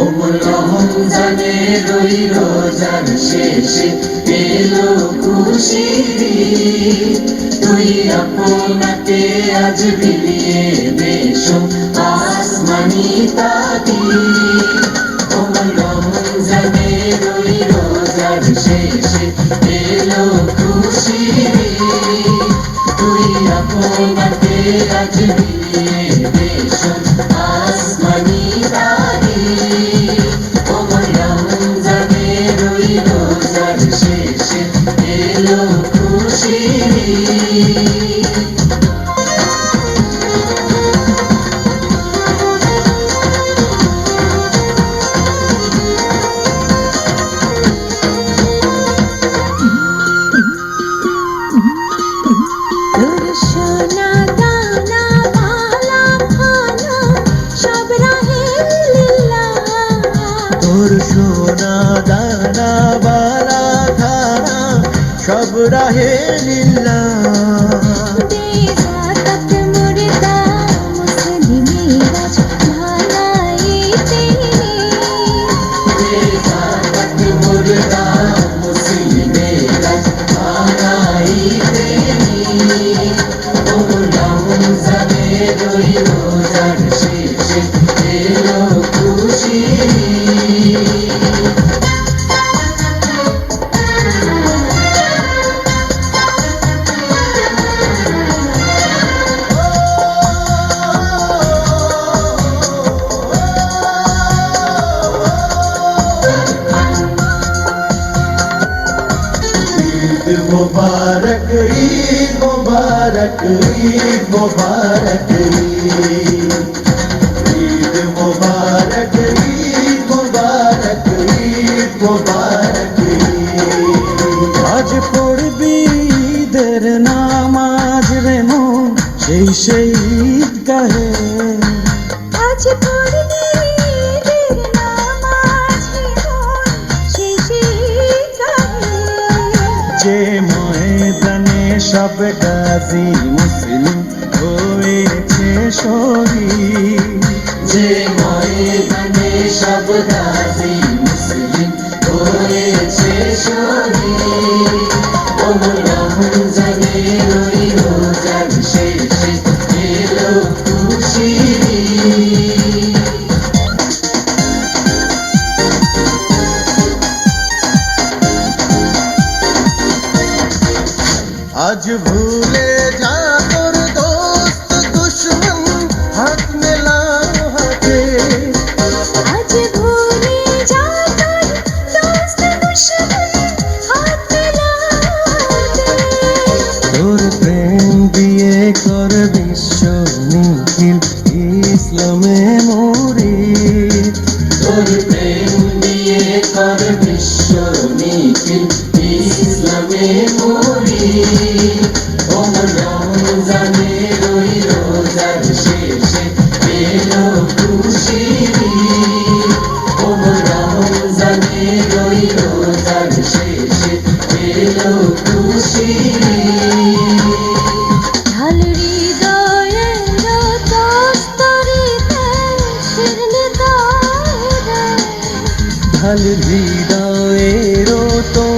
কোমল রমজানে রই রোজার শেষে এলো খুশির। তুই আপনাকে আজ বিলিয়ে বেশো আসমানি কোমল রমজানে রই রোজার শেষে এলো খুশির। তুই আপনাকে আজ বিলিয়ে বেশো রোজার শেষে এলো খুশির সোনা দানা নি। কোমল রমজানে রই রোজার শেষে এলো খুশির মুবারক ঈদ মুবারক ঈদ মুবারক ঈদ। ঈদ মুবারক ঈদ মুবারক ঈদ, মুবারক আজ পড়বি ঈদের নামাজ রে মন, সেই সেই ঈদ গাহে সব গাজী মুসলিম হয়েছে শহীদ যে ময়দানে সব গাজী মুসলিম হয়েছে শহীদ আজ ভুলে যা তোর দোস্ত দুশ্মন হাত মেলাও হাতে। আজ ভুলে যা তোর দোস্ত দুশ্মন হাত মেলাতে তোর প্রেম দিয়ে কর বিশ্ব নিখিল ইসলামে মরি। তোর প্রেম দিয়ে কর বিশ্ব নিখিল ইসলামে মরি। ঢাল হৃদয়ের তো